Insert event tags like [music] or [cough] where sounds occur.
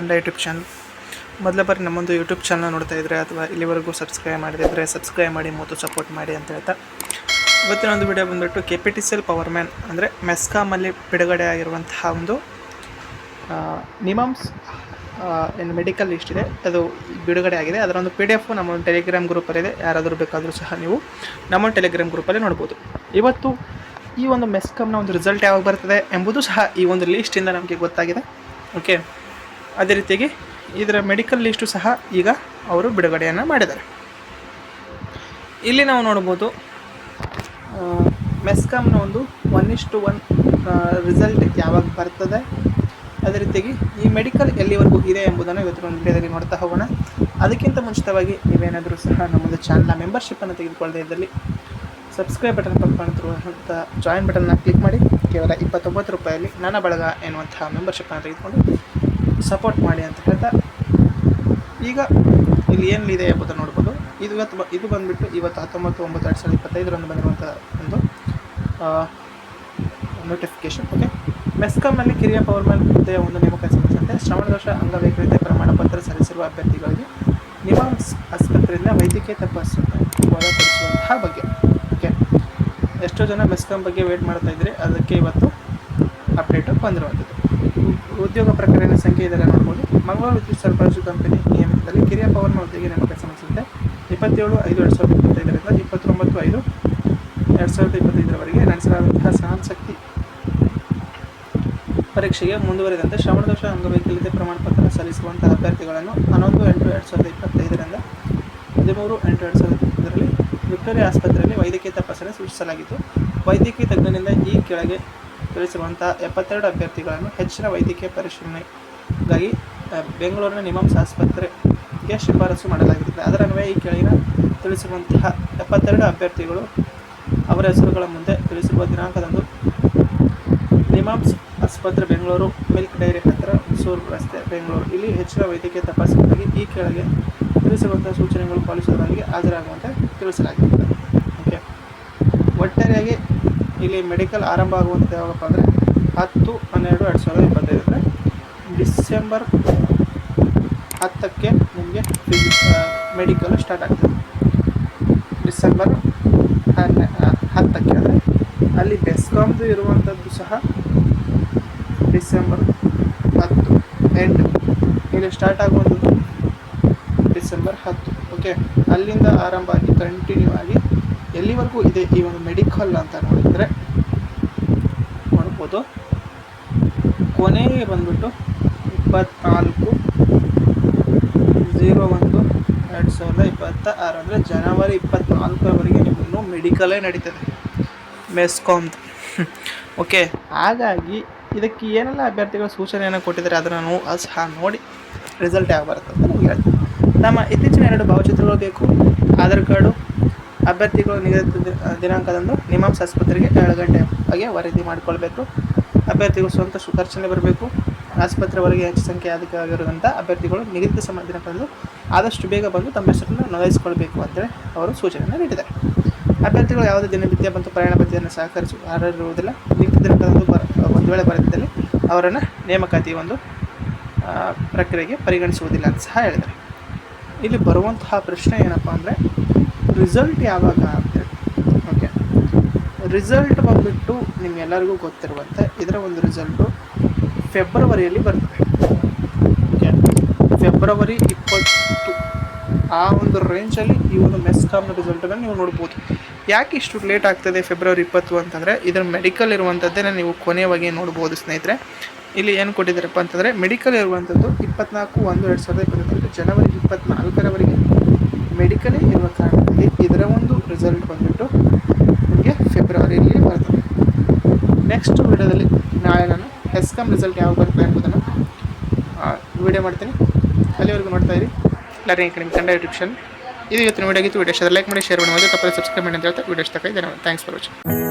Kannada YouTube channel. ಮೊದಲ ಬಾರಿ ನಮ್ಮೊಂದು YouTube channel ನೋಡ್ತಾ ಇದ್ದರೆ ಅಥವಾ ಇಲ್ಲಿವರೆಗೂ ಸಬ್ಸ್ಕ್ರೈಬ್ ಮಾಡಿದ್ರೆ ಸಬ್ಸ್ಕ್ರೈಬ್ ಮಾಡಿ, ಮತ್ತು ಸಪೋರ್ಟ್ ಮಾಡಿ ಅಂತ ಹೇಳ್ತಾ. ಇವತ್ತಿನ ಒಂದು ವಿಡಿಯೋ ಬಂದುಬಿಟ್ಟು K P T C L power man ಅಂದರೆ ಮೆಸ್ಕಾಮಲ್ಲಿ ಬಿಡುಗಡೆ ಆಗಿರುವಂತಹ ಒಂದು ನಿಮಮ್ಸ್ ಏನು ಮೆಡಿಕಲ್ ಲಿಸ್ಟ್ ಇದೆ. ಅದು ಬಿಡುಗಡೆ ಆಗಿದೆ. ಅದರ ಒಂದು ಪಿ ಡಿ ಎಫ್ ನಮ್ಮ ಟೆಲಿಗ್ರಾಮ್ ಗ್ರೂಪಲ್ಲಿದೆ ಯಾರಾದರೂ ಬೇಕಾದರೂ ಸಹ ನೀವು ನಮ್ಮ ಟೆಲಿಗ್ರಾಮ್ ಗ್ರೂಪಲ್ಲಿ ನೋಡ್ಬೋದು. ಇವತ್ತು ಈ ಒಂದು ಮೆಸ್ಕಾಮ್ನ ಒಂದು ರಿಸಲ್ಟ್ ಯಾವಾಗ ಬರ್ತದೆ ಎಂಬುದು ಸಹ ಈ ಒಂದು ಲೀಸ್ಟಿಂದ ನಮಗೆ ಗೊತ್ತಾಗಿದೆ. ಓಕೆ ಅದೇ ರೀತಿಯಾಗಿ ಇದರ ಮೆಡಿಕಲ್ ಲಿಸ್ಟು ಸಹ ಈಗ ಅವರು ಬಿಡುಗಡೆಯನ್ನು ಮಾಡಿದ್ದಾರೆ. ಇಲ್ಲಿ ನಾವು ನೋಡ್ಬೋದು ಮೆಸ್ಕಾಮ್ನ ಒಂದು ಒನ್ ಇಷ್ಟು ಒನ್ ರಿಸಲ್ಟ್ ಯಾವಾಗ ಬರ್ತದೆ? ಅದೇ ರೀತಿಯಾಗಿ ಈ ಮೆಡಿಕಲ್ ಎಲ್ಲಿವರೆಗೂ ಇದೆ ಎಂಬುದನ್ನು ಇವತ್ತಿನ ಒಂದು ವಿಡಿಯೋದಲ್ಲಿ ನೋಡ್ತಾ ಹೋಗೋಣ. ಅದಕ್ಕಿಂತ ಮುಂಚಿತವಾಗಿ ನೀವೇನಾದರೂ ಸಹ ನಮ್ಮದು ಚಾನಲ್ನ ಮೆಂಬರ್ಶಿಪ್ಪನ್ನು ತೆಗೆದುಕೊಳ್ಳದೇ ಇದ್ದಲ್ಲಿ ಸಬ್ಸ್ಕ್ರೈಬ್ ಬಟನ್ ಪಕ್ಕ ಕಾಣುತ್ತಿರುವಂಥ ಜಾಯಿನ್ ಬಟನ್ನ ಕ್ಲಿಕ್ ಮಾಡಿ. ಕೇವಲ ಇಪ್ಪತ್ತೊಂಬತ್ತು ರೂಪಾಯಲ್ಲಿ ನನ್ನ ಬಳಗ ಎನ್ನುವಂತಹ ಮೆಂಬರ್ಶಿಪ್ಪನ್ನು ತೆಗೆದುಕೊಂಡು ಸಪೋರ್ಟ್ ಮಾಡಿ ಅಂತ ಹೇಳ್ತಾ, ಈಗ ಇಲ್ಲಿ ಏನಿದೆ ಎಂಬುದನ್ನು ನೋಡ್ಬೋದು. ಇದು ಇವತ್ತು ಇದು ಬಂದುಬಿಟ್ಟು ಇವತ್ತು ಹತ್ತೊಂಬತ್ತು, ಒಂಬತ್ತು, ಎರಡು ಸಾವಿರದ ಇಪ್ಪತ್ತೈದರಂದು ಬಂದಿರುವಂಥ ಒಂದು ನೋಟಿಫಿಕೇಶನ್ ಓಕೆ ಮೆಸ್ಕಾಂನಲ್ಲಿ ಕಿರಿಯ ಪವರ್ಮ್ಯಾನ್ ಹುದ್ದೆಯ ಒಂದು ನೇಮಕ ಸಂಬಂಧಿಸಿದಂತೆ ಶ್ರವಣದೋಷ ಅಂಗವೈಕಲ್ಯತೆ, ಪ್ರಮಾಣ ಪತ್ರ ಸಲ್ಲಿಸಿರುವ ಅಭ್ಯರ್ಥಿಗಳಿಗೆ ನಿವಾಸ್ ಆಸ್ಪತ್ರೆಯಿಂದ ವೈದ್ಯಕೀಯ ತಪಾಸಣೆ ಒಳಪಡಿಸುವಂತಹ ಬಗ್ಗೆ ಓಕೆ ಎಷ್ಟೋ ಜನ ಮೆಸ್ಕಾಂ ಬಗ್ಗೆ ವೇಟ್ ಮಾಡ್ತಾ ಇದ್ರಿ ಅದಕ್ಕೆ ಇವತ್ತು ಅಪ್ಡೇಟು ಬಂದಿರುವಂಥದ್ದು. ಉದ್ಯೋಗ ಪ್ರಕರಣ ಸಂಖ್ಯೆ ಇದೆಲ್ಲ ನೋಡ್ಬೋದು. ಮಂಗಳೂರು ವಿದ್ಯುತ್ ಸರಬರಾಜು ಕಂಪನಿ ನಿಯಮಿತದಲ್ಲಿ ಕಿರಿಯ ಪವರ್ನ ಹುದ್ದೆಗೆ ನೇಮಕ ಸಂಬಂಧಿಸಿದಂತೆ ಇಪ್ಪತ್ತೇಳು ಐದು ಎರಡು ಸಾವಿರದ ಇಪ್ಪತ್ತೈದರಿಂದ ಇಪ್ಪತ್ತೊಂಬತ್ತು ಐದು ಎರಡು ಸಾವಿರದ ಇಪ್ಪತ್ತೈದರವರೆಗೆ ನಡೆಸಲಾದಂತಹ ಸಹನಶಕ್ತಿ ಪರೀಕ್ಷೆಗೆ ಮುಂದುವರೆದಂತೆ ಶ್ರವಣದೋಷ ಅಂಗವೈಕಲ್ಯತೆ ಪ್ರಮಾಣ ಪತ್ರ ಸಲ್ಲಿಸುವಂತಹ ಅಭ್ಯರ್ಥಿಗಳನ್ನು ಹನ್ನೊಂದು ಎಂಟು ಎರಡು ಸಾವಿರದ ಇಪ್ಪತ್ತೈದರಿಂದ ಹದಿಮೂರು ಎಂಟು ಎರಡು ಸಾವಿರದ ಇಪ್ಪತ್ತರಲ್ಲಿ ವಿಕ್ಟೋರಿಯಾ ಆಸ್ಪತ್ರೆಯಲ್ಲಿ ವೈದ್ಯಕೀಯ ತಪಾಸಣೆ ಸೂಚಿಸಲಾಗಿತ್ತು ವೈದ್ಯಕೀಯ ತಜ್ಞನಿಂದ ಈ ಕೆಳಗೆ ತಿಳಿಸಿರುವಂತಹ ಎಪ್ಪತ್ತೆರಡು ಅಭ್ಯರ್ಥಿಗಳನ್ನು ಹೆಚ್ಚಿನ ವೈದ್ಯಕೀಯ ಪರಿಶೀಲನೆಗಾಗಿ ಬೆಂಗಳೂರಿನ ನಿಮಮ್ಸ್ ಆಸ್ಪತ್ರೆಗೆ ಶಿಫಾರಸು ಮಾಡಲಾಗಿರುತ್ತದೆ ಅದರ ಅನ್ವಯ ಈ ಕೆಳಗಿನ ತಿಳಿಸಿರುವಂತಹ ಎಪ್ಪತ್ತೆರಡು ಅಭ್ಯರ್ಥಿಗಳು ಅವರ ಹೆಸರುಗಳ ಮುಂದೆ ತಿಳಿಸಿರುವ ದಿನಾಂಕದಂದು ನಿಮಾಮ್ಸ್ ಆಸ್ಪತ್ರೆ ಬೆಂಗಳೂರು, ಮಿಲ್ಕ್ ಡೈರಿ ಹತ್ತಿರ ಸೂರು ರಸ್ತೆ, ಬೆಂಗಳೂರು. ಇಲ್ಲಿ ಹೆಚ್ಚಿನ ವೈದ್ಯಕೀಯ ತಪಾಸಣೆಗಾಗಿ ಈ ಕೆಳಗೆ ತಿಳಿಸಿರುವಂತಹ ಸೂಚನೆಗಳು ಪಾಲಿಸುವುದರೊಂದಿಗೆ ಹಾಜರಾಗುವಂತೆ ತಿಳಿಸಲಾಗಿರುತ್ತದೆ ಓಕೆ. ಒಟ್ಟಾರೆಯಾಗಿ ಇಲ್ಲಿ ಮೆಡಿಕಲ್ ಆರಂಭ ಆಗುವಂಥದ್ದು ಯಾವಾಗಪ್ಪ ಅಂದರೆ ಹತ್ತು ಹನ್ನೆರಡು ಎರಡು ಸಾವಿರದ ಇಪ್ಪತ್ತೈದು ಅಂದರೆ ಡಿಸೆಂಬರ್ ಹತ್ತಕ್ಕೆ ನಿಮಗೆ ಮೆಡಿಕಲ್ ಸ್ಟಾರ್ಟ್ ಆಗ್ತದೆ. ಡಿಸೆಂಬರ್ ಹನ್ನೆ ಹತ್ತಕ್ಕೆ ಅಂದರೆ ಅಲ್ಲಿ ಬೆಸ್ಕಾಮ್ದು ಇರುವಂಥದ್ದು ಸಹ ಡಿಸೆಂಬರ್ ಹತ್ತು ಎಂಟು ಇಲ್ಲಿ ಸ್ಟಾರ್ಟ್ ಆಗುವಂಥದ್ದು ಡಿಸೆಂಬರ್ ಹತ್ತು ಓಕೆ ಅಲ್ಲಿಂದ ಆರಂಭ ಆಗಿ ಕಂಟಿನ್ಯೂ ಆಗಿ ಎಲ್ಲಿವರೆಗೂ ಇದೆ ಈ ಒಂದು ಮೆಡಿಕಲ್ ಅಂತ ನೋಡಿದರೆ ನೋಡ್ಬೋದು. ಕೊನೆಗೆ ಬಂದ್ಬಿಟ್ಟು ಇಪ್ಪತ್ನಾಲ್ಕು ಝೀರೋ ಒಂದು, ಎರಡು ಸಾವಿರದ ಇಪ್ಪತ್ತ ಆರು ಅಂದರೆ ಜನವರಿ ಇಪ್ಪತ್ನಾಲ್ಕರವರೆಗೆ ನಿಮ್ಮನ್ನು ಮೆಡಿಕಲೇ ನಡೀತದೆ. ಮೆಸ್ಕಾಮ್ದು ಓಕೆ [laughs] ಹಾಗಾಗಿ ಇದಕ್ಕೆ ಏನೆಲ್ಲ ಅಭ್ಯರ್ಥಿಗಳು ಸೂಚನೆಯನ್ನು ಕೊಟ್ಟಿದ್ದಾರೆ ಅದನ್ನು ನಾವು ಸಹ ನೋಡಿ ರಿಸಲ್ಟ್ ಯಾವ ಬರುತ್ತೆ ಅಂತ ನಮಗೆ ಹೇಳ್ತೀನಿ. ನಮ್ಮ ಇತ್ತೀಚಿನ ಎರಡು ಭಾವಚಿತ್ರಗಳು ಬೇಕು. ಆಧಾರ್ ಕಾರ್ಡು ಅಭ್ಯರ್ಥಿಗಳು ನಿಗದಿತ ದಿನಾಂಕದಂದು ನಿಮಾಮ್ಸ್ ಆಸ್ಪತ್ರೆಗೆ ಏಳು ಗಂಟೆ ಹಾಗೆ ವರದಿ ಮಾಡಿಕೊಳ್ಬೇಕು. ಅಭ್ಯರ್ಥಿಗಳು ಸ್ವಂತ ಸುಖರ್ಚನೆ ಬರಬೇಕು. ಆಸ್ಪತ್ರೆ ಹೊರಗೆ ಹೆಚ್ಚು ಸಂಖ್ಯೆ ಅಧಿಕವಾಗಿರುವಂಥ ಅಭ್ಯರ್ಥಿಗಳು ನಿಗದಿತ ಸಮ ದಿನಾಂಕದಂದು ಆದಷ್ಟು ಬೇಗ ಬಂದು ತಮ್ಮ ಹೆಸರನ್ನು ನೋಂದಾಯಿಸಿಕೊಳ್ಬೇಕು ಅಂತೇಳಿ ಅವರು ಸೂಚನೆಯನ್ನು ನೀಡಿದ್ದಾರೆ. ಅಭ್ಯರ್ಥಿಗಳು ಯಾವುದೇ ದಿನನಿತ್ಯ ಮತ್ತು ಪ್ರಯಾಣ ಭತ್ಯೆಯನ್ನು ಸಹಕರಿಸಿ ಅರ್ಹರಿರುವುದಿಲ್ಲ ನಿಗದಿತ ಬರ ಒಂದು ವೇಳೆ ಬರೆದಿದ್ದಲ್ಲಿ ಅವರನ್ನು ನೇಮಕಾತಿ ಒಂದು ಪ್ರಕ್ರಿಯೆಗೆ ಪರಿಗಣಿಸುವುದಿಲ್ಲ ಅಂತ ಸಹ ಹೇಳಿದ್ದಾರೆ. ಇಲ್ಲಿ ಬರುವಂತಹ ಪ್ರಶ್ನೆ ಏನಪ್ಪ ಅಂದರೆ ರಿಸಲ್ಟ್ ಯಾವಾಗ ಅಂತೇಳಿ ಓಕೆ ರಿಸಲ್ಟ್ ಬಂದುಬಿಟ್ಟು ನಿಮ್ಗೆಲ್ಲರಿಗೂ ಗೊತ್ತಿರುವಂತೆ ಇದರ ಒಂದು ರಿಸಲ್ಟು ಫೆಬ್ರವರಿಯಲ್ಲಿ ಬರ್ತದೆ. ಓಕೆ ಫೆಬ್ರವರಿ ಇಪ್ಪತ್ತು ಆ ಒಂದು ರೇಂಜಲ್ಲಿ ಈ ಒಂದು ಮೆಸ್ಕಾಮ್ನ ರಿಸಲ್ಟನ್ನು ನೀವು ನೋಡ್ಬೋದು. ಯಾಕೆ ಇಷ್ಟು ಲೇಟ್ ಆಗ್ತದೆ ಫೆಬ್ರವರಿ ಇಪ್ಪತ್ತು ಅಂತಂದರೆ ಇದರ ಮೆಡಿಕಲ್ ಇರುವಂಥದ್ದನ್ನು ನೀವು ಕೊನೆಯವಾಗಿ ನೋಡ್ಬೋದು ಸ್ನೇಹಿತರೆ. ಇಲ್ಲಿ ಏನು ಕೊಟ್ಟಿದ್ದಾರಪ್ಪ ಅಂತಂದರೆ ಮೆಡಿಕಲ್ ಇರುವಂಥದ್ದು ಇಪ್ಪತ್ನಾಲ್ಕು ಒಂದು ಎರಡು ಸಾವಿರದ ಇಪ್ಪತ್ತೊಂದು ಜನವರಿ ಇಪ್ಪತ್ನಾಲ್ಕರವರೆಗೆ. ಮೆಡಿಕಲೇ ಇರುವ ಕಾರಣದಲ್ಲಿ ಇದರ ಒಂದು ರಿಸಲ್ಟ್ ಬಂದುಬಿಟ್ಟು ನಿಮಗೆ ಫೆಬ್ರವರಿಯಲ್ಲಿ ಬರ್ತದೆ. ನೆಕ್ಸ್ಟ್ ವಿಡಿಯೋದಲ್ಲಿ ನಾಳೆ ನಾನು ಎಸ್ಕಾಮ್ ರಿಸಲ್ಟ್ ಯಾವಾಗ ಬರ್ತದೆ ಎಂಬುದನ್ನು ವಿಡಿಯೋ ಮಾಡ್ತೀನಿ. ಅಲ್ಲಿವರೆಗೂ ನೋಡ್ತಾ ಇರಿ. Learning academy Kannada YouTube channel ಇದು ಇವತ್ತಿನ ವಿಡಿಯೋ ಆಗಿತ್ತು. ವಿಡಿಯೋ ಲೈಕ್ ಮಾಡಿ ಶೇರ್ ಮಾಡಿ. ತಪ್ಪದೆ ಸಬ್ಸ್ಕ್ರೈಬ್ ಮಾಡಿ ಅಂತ ಹೇಳ್ತಾ ವಿಡಿಯೋ ಇಷ್ಟ ಧನ್ಯವಾದ ಥ್ಯಾಂಕ್ಸ್ ಫಾರ್ ವಾಚಿಂಗ್